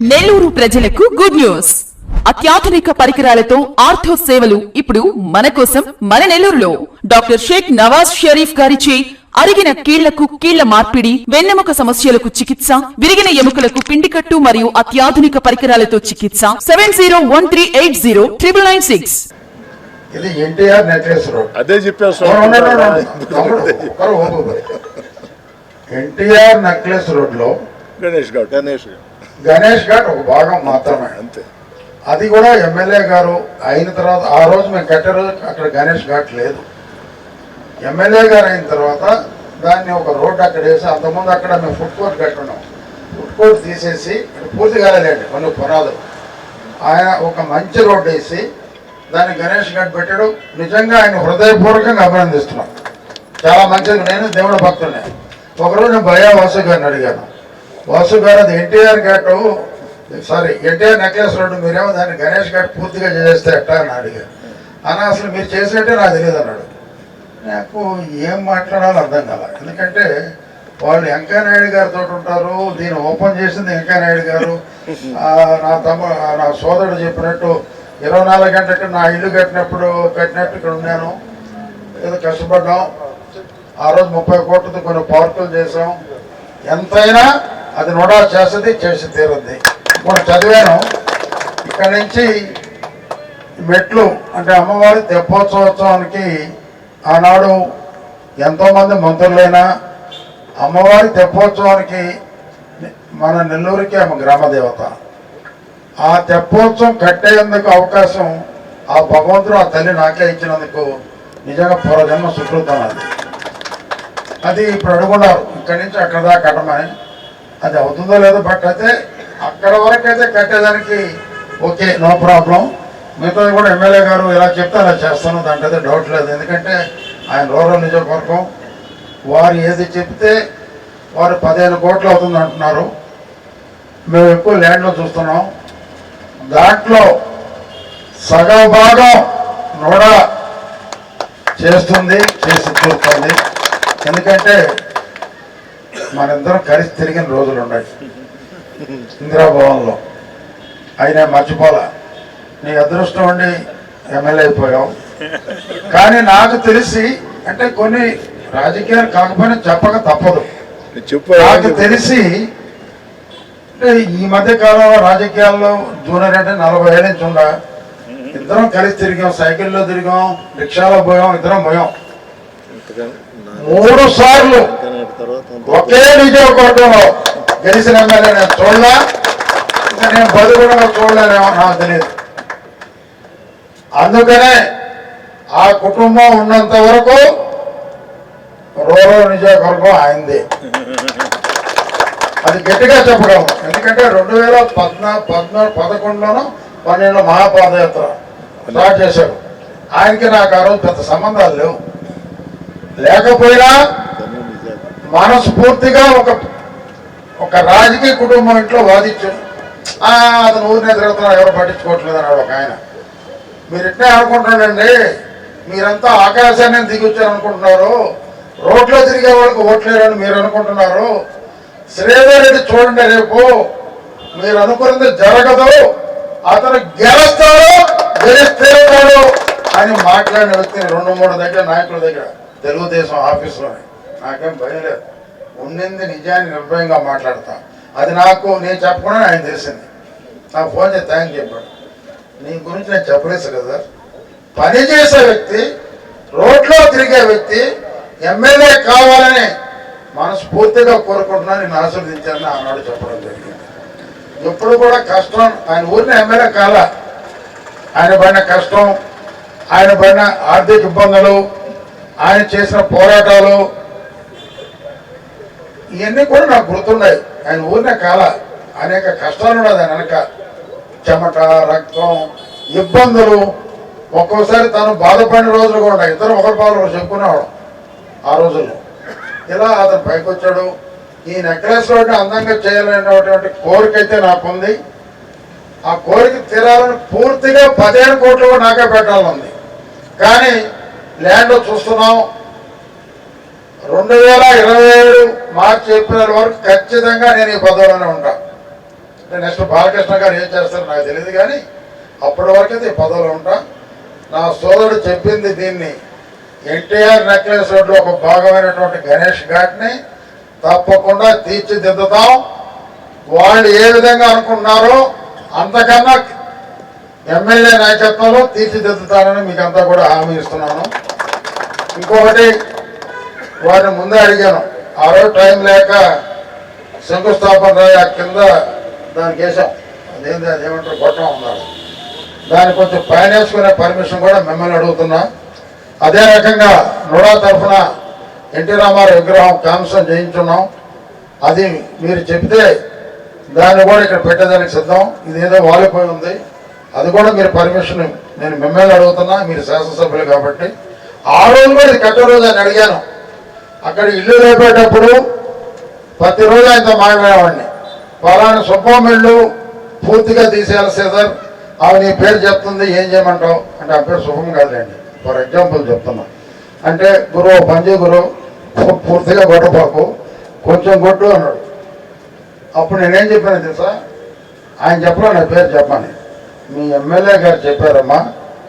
నెల్లూరు ప్రజలకు good news. అత్యాధునిక పరికరాలతో ఆర్థో సేవలు ఇప్పుడు మన కోసం మన నెల్లూరులో. డాక్టర్ షేక్ నవాజ్ షరీఫ్ గారిచే అరిగిన కీళ్ళకు కీళ్ళ మార్పిడి వెన్నెముక సమస్యలకు చికిత్స విరిగిన ఎముకలకు పిండికట్టు మరియు అత్యాధునిక పరికరాలతో చికిత్స. Seven zero one three eight zero triple nine six. ఇది ఎన్టీఆర్ నెక్లెస్ రోడ్. అదే చెప్పాను ఎన్టీఆర్ నెక్లెస్ రోడ్లో గణేష్ గారు. గణేష్ గణేష్ ఘాట్ ఒక భాగం మాత్రమే. అంతే. అది కూడా ఎమ్మెల్యే గారు అయిన తర్వాత ఆ రోజు మేము కట్టే రోజు అక్కడ గణేష్ ఘాట్ లేదు. ఎమ్మెల్యే గారు అయిన తర్వాత దాన్ని ఒక రోడ్ అక్కడ వేసి అంతకుముందు అక్కడ మేము ఫుడ్ కోర్ట్ కట్టున్నాం. ఫుడ్ కోర్ట్ తీసేసి పూర్తి కాలేదండి కొన్ని పునాదులు. ఆయన ఒక మంచి రోడ్ వేసి దాన్ని గణేష్ ఘాట్ పెట్టాడు. నిజంగా ఆయన హృదయపూర్వకంగా అభినందిస్తున్నాం. చాలా మంచిది. నేను దేవుడు భక్తుడిని. ఒకరోజు నేను భయా వాసు గారిని అడిగాను. వాసు గారు అది NTR ghat sorry NTR necklace road మీరేమో దాన్ని గణేష్ ఘాట్ పూర్తిగా చేస్తే ఎట్టా అని అడిగాను అని అసలు మీరు చేసినట్టే నాకు తెలియదు అన్నాడు. నాకు ఏం మాట్లాడాలో అర్థం కాల. ఎందుకంటే వాళ్ళు వెంకయ్యనాయుడు గారితో ఉంటారు దీన్ని ఓపెన్ చేసింది వెంకయ్యనాయుడు గారు. నా తమ్ము నా సోదరుడు చెప్పినట్టు ఇరవై నాలుగు గంటలకి నా ఇల్లు కట్టినప్పుడు కట్టినట్టు ఇక్కడ ఉన్నాను. ఏదో కష్టపడ్డాం. ఆ రోజు ముప్పై కోట్లతో కొన్ని పార్కులు చేసాం ఎంతైనా అది నోడా చేస్తుంది చేసి తీరుద్ది. ఇప్పుడు చదివాను ఇక్కడ నుంచి మెట్లు అంటే అమ్మవారి తెప్పోత్సవోత్సవానికి ఆనాడు ఎంతోమంది మంత్రులైనా అమ్మవారి తెప్పోత్సవానికి మన నెల్లూరుకి ఆమె గ్రామదేవత ఆ తెప్పోత్సవం కట్టేందుకు అవకాశం ఆ భగవంతుడు ఆ తల్లి నాకే ఇచ్చినందుకు నిజంగా పూర్వజన్మ సుకృతం అది. అది ఇప్పుడు అడుగున్నారు ఇక్కడి నుంచి అక్కడ దాకా కట్టమని. అది అవుతుందో లేదో బట్ అయితే అక్కడ వరకు అయితే కట్టేదానికి ఓకే నో ప్రాబ్లం. మిగతాది కూడా ఎమ్మెల్యే గారు ఇలా చెప్తే అలా చేస్తాను దాంట్లో డౌట్ లేదు. ఎందుకంటే ఆయన రూరల్ నియోజకవర్గం. వారు ఏది చెప్తే వారు పదిహేను కోట్లు అవుతుంది అంటున్నారు. మేము ఎక్కువ ల్యాండ్లో చూస్తున్నాం. దాంట్లో సగం భాగం నోడా చేస్తుంది చేసి చూస్తుంది ఎందుకంటే మనిద్దరం కలిసి తిరిగిన రోజులు ఉన్నాయి. ఇందిరాభవన్లో. అయినా మర్చిపోలా. నీ అదృష్టం ఉండి ఎమ్మెల్యే అయిపోయావు. కానీ నాకు తెలిసి అంటే కొన్ని రాజకీయాలు కాకపోయినా చెప్పక తప్పదు. చెప్పు నాకు తెలిసి అంటే ఈ మధ్య కాలంలో రాజకీయాల్లో జూనియర్ అంటే నలభై ఏళ్ళ నుంచి ఉండ. ఇద్దరం కలిసి తిరిగాం సైకిల్లో తిరిగాం రిక్షాలో పోయాం ఇద్దరం పోయాం. మూడు సార్లు ఒకే నియోజకవర్గంలో గెలిచిన ఎమ్మెల్యే నేను చూడలా. ఇంకా నేను బదులుగా చూడలేనేమో నాకు తెలియదు. అందుకనే ఆ కుటుంబం ఉన్నంత వరకు రూరల్ నియోజకవర్గం ఆయనది. అది గట్టిగా చెప్పగలం ఎందుకంటే రెండు వేల పద్నా పద్నాలుగు పదకొండులోనూ పన్నెండు మహాపాదయాత్ర స్టార్ట్ చేశాడు ఆయనకి నాకు ఆ రోజు పెద్ద సంబంధాలు లేవు. లేకపోయినా మనస్ఫూర్తిగా ఒక ఒక రాజకీయ కుటుంబం ఇంట్లో వాదించాడు "ఆ, అతను ఊరినే తిరుగుతున్నారు ఎవరు పట్టించుకోవట్లేదు అన్నాడు ఒక ఆయన. మీరు ఇట్నే అనుకుంటున్నారండి మీరంతా ఆకాశాన్ని దిగొచ్చారు అనుకుంటున్నారు రోడ్లో తిరిగే వాళ్ళకి ఓట్లేరని మీరు అనుకుంటున్నారు. శ్రీధర్ రెడ్డి చూడండి రేపు. మీరు అనుకున్నది జరగదు. అతను గెలుస్తాడు గెలిస్తేస్తాడు అని మాట్లాడిన వ్యక్తిని రెండు మూడు దగ్గర నాయకుల దగ్గర తెలుగుదేశం ఆఫీసులోనే నాకేం భయం లేదు. ఉండింది నిజాన్ని నిర్భయంగా మాట్లాడతా. అది నాకు నేను చెప్పకుండా ఆయన తెలిసింది. నా ఫోన్ చేసి థ్యాంక్ చెప్పాడు నీ గురించి నేను చెప్పలేదు కదా. పని చేసే వ్యక్తి రోడ్లో తిరిగే వ్యక్తి ఎమ్మెల్యే కావాలని మనస్ఫూర్తిగా కోరుకుంటున్నాను నేను ఆశీర్వదించాలని ఆనాడు చెప్పడం జరిగింది. ఎప్పుడు కూడా కష్టం ఆయన ఊరిని ఎమ్మెల్యే కాల. ఆయన పడిన కష్టం ఆయన పడిన ఆర్థిక ఇబ్బందులు ఆయన చేసిన పోరాటాలు ఇవన్నీ కూడా నాకు గుర్తున్నాయి. ఆయన ఊరిన కాల అనేక కష్టాలు ఉన్నాయి ఆయన వెనక. చెమట రక్తం ఇబ్బందులు. ఒక్కోసారి తను బాధపడిన రోజులు కూడా ఉన్నాయి. ఇద్దరు ఒకరి పాలు చెప్పుకునేవాడు ఆ రోజుల్లో. ఇలా అతను పైకి వచ్చాడు ఈ నెక్లెస్ రోడ్ని అందంగా చేయాలనేటువంటి కోరిక అయితే నాకుంది. ఆ కోరిక తీరాలని పూర్తిగా పదిహేను కోట్లు నాకే పెట్టాలని ఉంది కానీ ల్యాండ్ చూస్తున్నాం. రెండు వేల ఇరవై ఏడు మార్చి ఏప్రిల్ వరకు ఖచ్చితంగా నేను ఈ పదవిలోనే ఉంటా. నెక్స్ట్ బాలకృష్ణ గారు ఏం చేస్తారో నాకు తెలియదు కానీ అప్పటి వరకైతే ఈ పదవిలో ఉంటా. నా సోదరుడు చెప్పింది దీన్ని ఎన్టీఆర్ నెక్లెస్ రోడ్లో ఒక భాగమైనటువంటి గణేష్ ఘాట్ని తప్పకుండా తీర్చిదిద్దుతాం. వాళ్ళు ఏ విధంగా అనుకుంటున్నారో అంతకన్నా ఎమ్మెల్యే నాయకత్వంలో తీర్చిదిద్దుతానని మీకు అంతా కూడా హామీ ఇస్తున్నాను. ఇంకొకటి వారిని ముందే అడిగాను. ఆ రోజు టైం లేక శంకుస్థాపన రాయి కింద దానికి వేసాం అదేంటి అదేమంటారు గొట్టం ఉన్నారు దాన్ని కొంచెం పైన వేసుకునే పర్మిషన్ కూడా మిమ్మల్ని అడుగుతున్నా. అదే రకంగా నుడా తరఫున ఎన్టీ రామారావు విగ్రహం కాంసం చేయించున్నాం. అది మీరు చెప్తే దాన్ని కూడా ఇక్కడ పెట్టేదానికి సిద్ధం. ఇది ఏదో వాలిపోయి ఉంది. అది కూడా మీరు పర్మిషన్ నేను మిమ్మల్ని అడుగుతున్నా మీరు శాసనసభ్యులు కాబట్టి. ఆ రోజు కూడా ఇది రోజు అని అడిగాను. అక్కడ ఇల్లు లేపేటప్పుడు ప్రతిరోజు ఆయనతో మాట్లాడేవాడిని. పలానా సుబ్బమ్మ ఇల్లు పూర్తిగా తీసేయాలి సీజర్. ఆమె నీ పేరు చెప్తుంది ఏం చేయమంటావు? అంటే ఆ పేరు శుభం కాదులేండి. ఫర్ ఎగ్జాంపుల్ చెప్తున్నా. అంటే గురువు పంజీ గురువు పూర్తిగా కొట్టబాకు. కొంచెం కొట్టు అన్నాడు. అప్పుడు నేనేం చెప్పాను తెలుసా? ఆయన చెప్పలే నా పేరు చెప్పని మీ ఎమ్మెల్యే గారు చెప్పారమ్మా.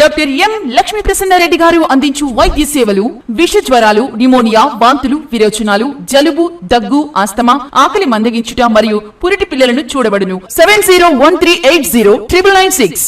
డాక్టర్ ఎం లక్ష్మీ ప్రసన్నారెడ్డి గారు అందించు వైద్య సేవలు విష జ్వరాలు నిమోనియా వాంతులు విరోచనాలు జలుబు దగ్గు ఆస్తమా ఆకలి మందగించుట మరియు పురిటి పిల్లలను చూడబడును. Seven zero one three eight zero triple nine six.